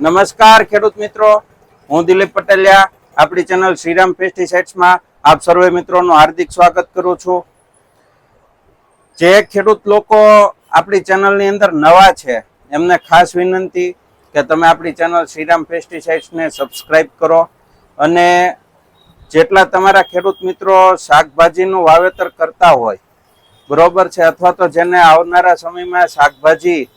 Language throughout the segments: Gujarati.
નમસ્કાર ખેડૂત મિત્રો. હું દિલીપ પટેલિયા. આપણી ચેનલ શ્રીરામ પેસ્ટિસાઇડ્સમાં આપ સર્વે મિત્રોનું હાર્દિક સ્વાગત કરું છું. જે ખેડૂત લોકો આપણી ચેનલની અંદર નવા છે, એમને ખાસ વિનંતી કે તમે આપણી ચેનલ શ્રીરામ પેસ્ટિસાઇડ્સને સબસ્ક્રાઈબ કરો અને જેટલા તમારા ખેડૂત મિત્રો શાકભાજીનું વાવેતર કરતા હોય, બરોબર છે, અથવા તો જેને આવનારા સમયમાં શાકભાજી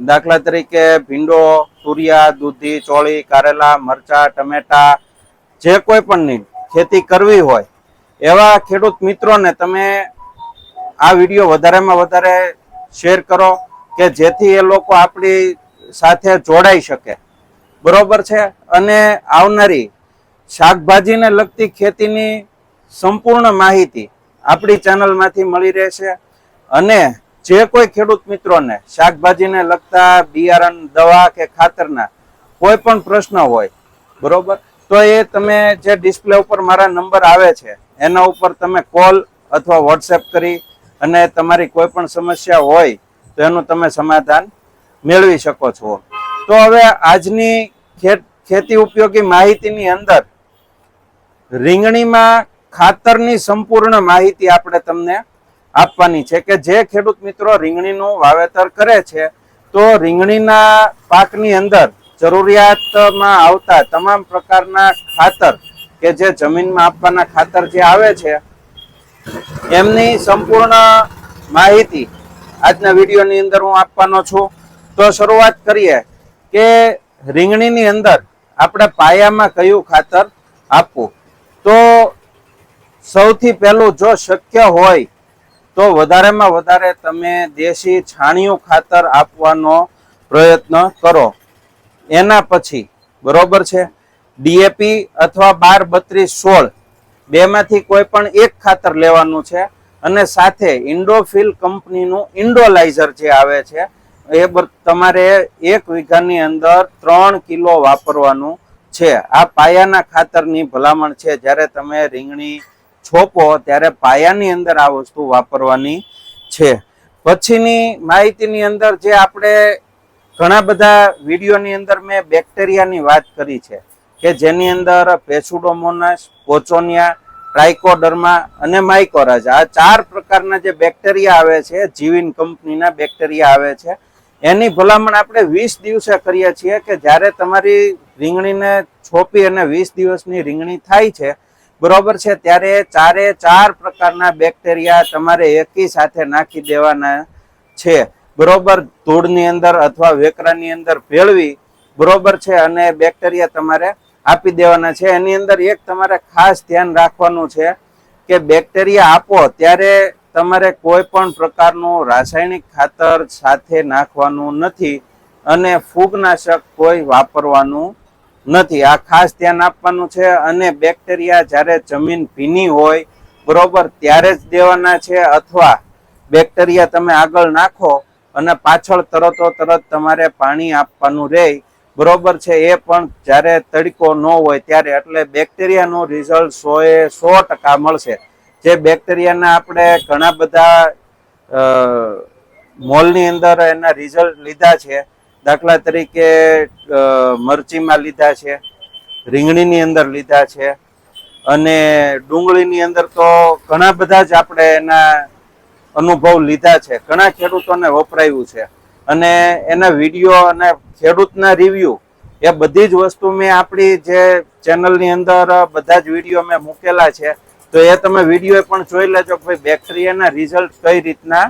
દાખલા તરીકે ભીંડો, તુરિયા, દૂધી, ચોળી, કારેલા, મરચા, ટમેટા, જે કોઈ પણની ખેતી કરવી હોય, એવા ખેડૂત મિત્રોને તમે આ વીડિયો વધારેમાં વધારે શેર કરો કે જેથી એ લોકો આપણી સાથે જોડાઈ શકે. બરોબર છે? અને આવનારી શાકભાજીને લગતી ખેતીની સંપૂર્ણ માહિતી આપણી ચેનલમાંથી મળી રહેશે. અને જે કોઈ ખેડૂત મિત્રોને શાકભાજીને લગતા બિયારણ, દવા કે ખાતરના કોઈ પણ પ્રશ્ન હોય, બરોબર? તો એ તમે જે ડિસ્પ્લે ઉપર મારા નંબર આવે છે, એના ઉપર તમે કોલ અથવા વોટ્સએપ કરી અને તમારી કોઈ પણ સમસ્યા હોય, તો એનું તમે સમાધાન મેળવી શકો છો. તો હવે આજની ખેત ઉપયોગી માહિતીની અંદર રીંગણીમાં ખાતરની સંપૂર્ણ માહિતી આપણે તમને આપવાની છે કે જે ખેડૂત મિત્રો રીંગણીનું વાવેતર કરે છે, તો રીંગણીના પાકની અંદર જરૂરિયાતમાં આવતા તમામ પ્રકારના ખાતર કે જે જમીનમાં આપવાના ખાતર જે આવે છે, એમની સંપૂર્ણ માહિતી આજના વિડીયોની અંદર હું આપવાનો છું. તો શરૂઆત કરીએ કે રીંગણીની અંદર આપણે પાયામાં કયું ખાતર આપવું? તો સૌથી પહેલું જો શક્ય હોય તો વધારેમાં વધારે તમે દેશી છાણિયું ખાતર આપવાનો પ્રયત્ન કરો. એના પછી, બરોબર છે? ડીએપી અથવા બાર બત્રીસ સોળ, બેમાંથી કોઈ પણ એક ખાતર લેવાનું છે અને સાથે ઇન્ડોફિલ કંપનીનું ઇન્ડોલાઇઝર જે આવે છે, એ તમારે એક વીઘાની અંદર ત્રણ કિલો વાપરવાનું છે. આ પાયાના ખાતરની ભલામણ છે. જ્યારે તમે રીંગણી છોપો ત્યારે પાયાની અંદર આ વસ્તુ વાપરવાની છે. પછીની માહિતીની અંદર જે આપણે ઘણા બધા વિડીયોની અંદર મેં બેક્ટેરિયાની વાત કરી છે કે જેની અંદર પેસુડોમોનાસ, પોચોનિયા ટ્રાઇકોડર્મા અને માઇકોરાજ આ ચાર પ્રકારના જે બેક્ટેરિયા આવે છે, જીવિન કંપનીના બેક્ટેરિયા આવે છે, એની ભલામણ આપણે વીસ દિવસે કરીએ છીએ કે જ્યારે તમારી રીંગણીને છોપી અને વીસ દિવસની રીંગણી થાય છે બરોબર છે, ત્યારે ચારે ચાર પ્રકારના બેક્ટેરિયા તમારે એકી સાથે નાખી દેવાના છે. બરોબર, ધૂળની અંદર અથવા વેકરાની અંદર ભેળવી, બરોબર છે, અને બેક્ટેરિયા તમારે આપી દેવાના છે. એની અંદર એક તમારે ખાસ ધ્યાન રાખવાનું છે કે બેક્ટેરિયા આપો ત્યારે તમારે કોઈ પણ પ્રકારનું રાસાયણિક ખાતર સાથે નાખવાનું નથી અને ફૂગનાશક કોઈ વાપરવાનું નથી. આ ખાસ ધ્યાન આપવાનું છે અને બેક્ટેરિયા જ્યારે જમીન ભીની હોય, બરોબર, ત્યારે જ દેવાના છે અથવા બેક્ટેરિયા તમે આગળ નાખો અને પાછળ તરતો તરત તમારે પાણી આપવાનું રહે. બરોબર છે, એ પણ જ્યારે તડકો ન હોય ત્યારે એટલે બેક્ટેરિયાનું રિઝલ્ટ સો એ સો ટકા મળશે. જે બેક્ટેરિયાના આપણે ઘણા બધા મોલની અંદર એના રિઝલ્ટ લીધા છે દાખલા તરીકે મરચીમાં લીધા છે, રીંગણીની અંદર લીધા છે, અને ડુંગળીની અંદર તો ઘણા બધા જ આપણે એના અનુભવ લીધા છે. ઘણા ખેડૂતોને વપરાયું છે. અને એના વીડિયો અને ખેડૂતના રિવ્યુ એ બધી જ વસ્તુ મેં આપણી જે ચેનલની અંદર બધા જ વીડિયો મેં મૂકેલા છે. તો એ તમે વીડિયો પણ જોઈ લેજો કે ભાઈ બેક્ટેરિયાના રિઝલ્ટ કઈ રીતના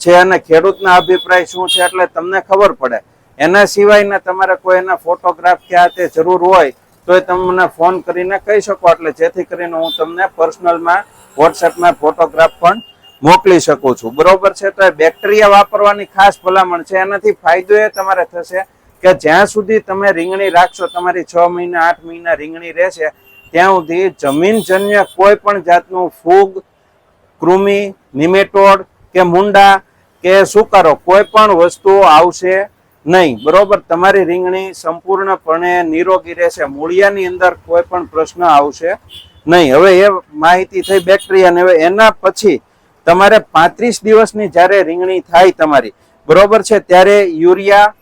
છે અને ખેડૂતના અભિપ્રાય શું છે એટલે તમને ખબર પડે. એના સિવાયના તમારે કોઈ એના ફોટોગ્રાફ કે આ તે જરૂર હોય તો એ તમને ફોન કરીને કહી શકો. એટલે જેથી કરીને હું તમને પર્સનલમાં વોટ્સએપમાં ફોટોગ્રાફ પણ મોકલી શકું છું. બરોબર છે? તો બેક્ટેરિયા વાપરવાની ખાસ ભલામણ છે. એનાથી ફાયદો એ તમારે થશે કે જ્યાં સુધી તમે રીંગણી રાખશો, તમારી છ મહિના, આઠ મહિના રીંગણી રહેશે, ત્યાં સુધી જમીનજન્ય કોઈ પણ જાતનું ફૂગ, કૃમિ, નિમેટોડ કે મુંડા કે સુકારો કોઈ પણ વસ્તુઓ આવશે નહીં, બરોબર. તમારી રીંગણી સંપૂર્ણપણે નિરોગી રહેશે. મૂળિયાની અંદર કોઈ પણ પ્રશ્ન આવશે નહીં. હવે એ માહિતી થઈ બેક્ટેરિયા હવે એના પછી તમારે પાંત્રીસ દિવસની જ્યારે રીંગણી થાય તમારી, બરોબર છે, ત્યારે યુરિયા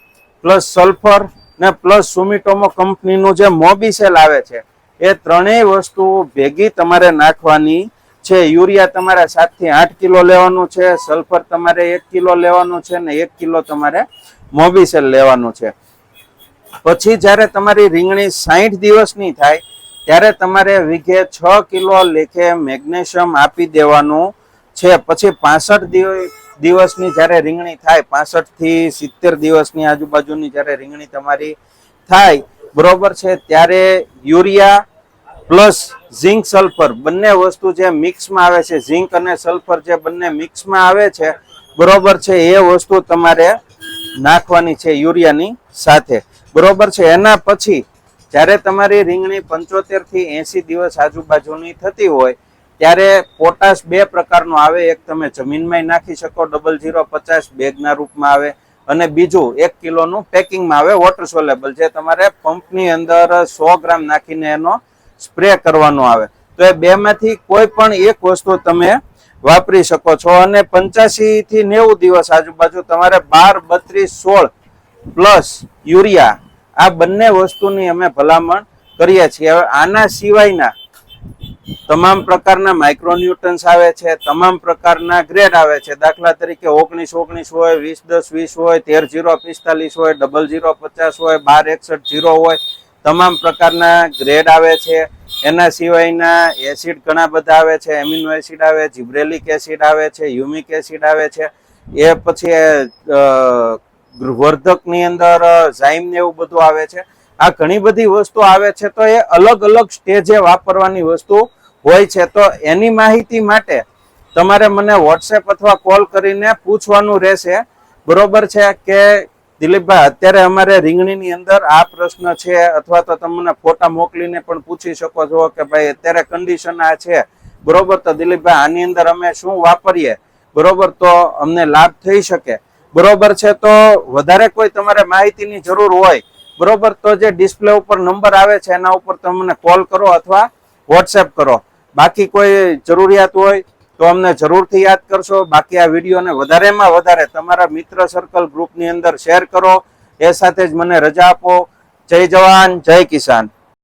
પ્લસ સલ્ફર ને પ્લસ સુમિટોમો કંપનીનું જે મોબીસેલ આવે છે, એ ત્રણેય વસ્તુઓ ભેગી તમારે નાખવાની છે, યુરિયા તમારે સાતથી આઠ કિલો લેવાનું છે, સલ્ફર તમારે એક કિલો લેવાનું છે ને એક કિલો તમારે મોબીસેલ લેવાનું છે. પછી જ્યારે તમારી રીંગણી સાહીઠ દિવસની થાય, ત્યારે તમારે વીઘે છ કિલો લેખે મેગ્નેશિયમ આપી દેવાનું છે. પછી પાસઠ દિવસની જ્યારે રીંગણી થાય પાસઠથી સિત્તેર દિવસની આજુબાજુની જ્યારે રીંગણી તમારી થાય, બરોબર છે, ત્યારે યુરિયા પ્લસ ઝિંક સલ્ફર બંને વસ્તુ જે મિક્સમાં આવે છે, ઝિંક અને સલ્ફર જે બંને મિક્સમાં આવે છે, બરોબર છે, એ વસ્તુ તમારે નાખવાની છે યુરિયાની સાથે. બરોબર છે, એના પછી જ્યારે તમારી રીંગણી પંચોતેરથી એસી દિવસ આજુબાજુની થતી હોય, ત્યારે પોટાશ બે પ્રકારનો આવે. એક તમે જમીનમાં નાખી શકો ડબલ ઝીરો પચાસ બેગના રૂપમાં આવે. અને બીજું એક કિલોનું પેકિંગમાં આવે વોટર સોલેબલ જે તમારે પંપની અંદર સો ગ્રામ નાખીને એનો સ્પ્રે કરવાનો આવે. તો એ બેમાંથી કોઈ પણ એક વસ્તુ તમે વાપરી શકો છો. અને પંચ્યાસી થી નેવું દિવસ આજુબાજુ તમારે બાર, બત્રીસ, સોળ પ્લસ યુરિયા આ બંને વસ્તુની અમે ભલામણ કરીએ છીએ. હવે આના સિવાયના તમામ પ્રકારના માઇક્રોન્યુટન્સ આવે છે, તમામ પ્રકારના ગ્રેડ આવે છે. દાખલા તરીકે ઓગણીસ ઓગણીસ હોય, વીસ, દસ, વીસ હોય, તેર, જીરો, પિસ્તાલીસ હોય, ડબલ જીરો, પચાસ હોય, બાર, એકસઠ, જીરો હોય તમામ પ્રકારના ગ્રેડ આવે છે. એના સિવાયના એસિડ ઘણા બધા આવે છે. એમિનો એસિડ આવે, જીબ્રેલિક એસિડ આવે છે, યુમિક એસિડ આવે છે. એ પછી વર્ધકની અંદર ઝાઇમ ને એવું બધું આવે છે. આ ઘણી બધી વસ્તુ આવે છે તો એ અલગ અલગ સ્ટેજે વાપરવાની વસ્તુ હોય છે. તો એની માહિતી માટે તમારે મને વોટ્સએપ અથવા કોલ કરીને પૂછવાનું રહેશે. બરોબર છે કે દિલીપભાઈ, અત્યારે અમારે રીંગણીની અંદર આ પ્રશ્ન છે, અથવા તો તમને ફોટા મોકલીને પણ પૂછી શકો છો કે ભાઈ અત્યારે કન્ડિશન આ છે. બરોબર, તો દિલીપભાઈ, આની અંદર અમે શું વાપરીએ? બરોબર, તો અમને લાભ થઈ શકે. બરોબર છે, તો વધારે કોઈ તમારે માહિતીની જરૂર હોય, બરોબર, તો જે ડિસ્પ્લે ઉપર નંબર આવે છે, એના ઉપર તમને કોલ કરો અથવા વોટ્સએપ કરો. બાકી કોઈ જરૂરિયાત હોય તો અમને જરૂરથી યાદ કરશો. બાકી આ વિડીયોને વધારેમાં વધારે તમારા મિત્ર સર્કલ ગ્રુપની અંદર શેર કરો. એ સાથે જ મને રજા આપો. જય જવાન, જય કિસાન.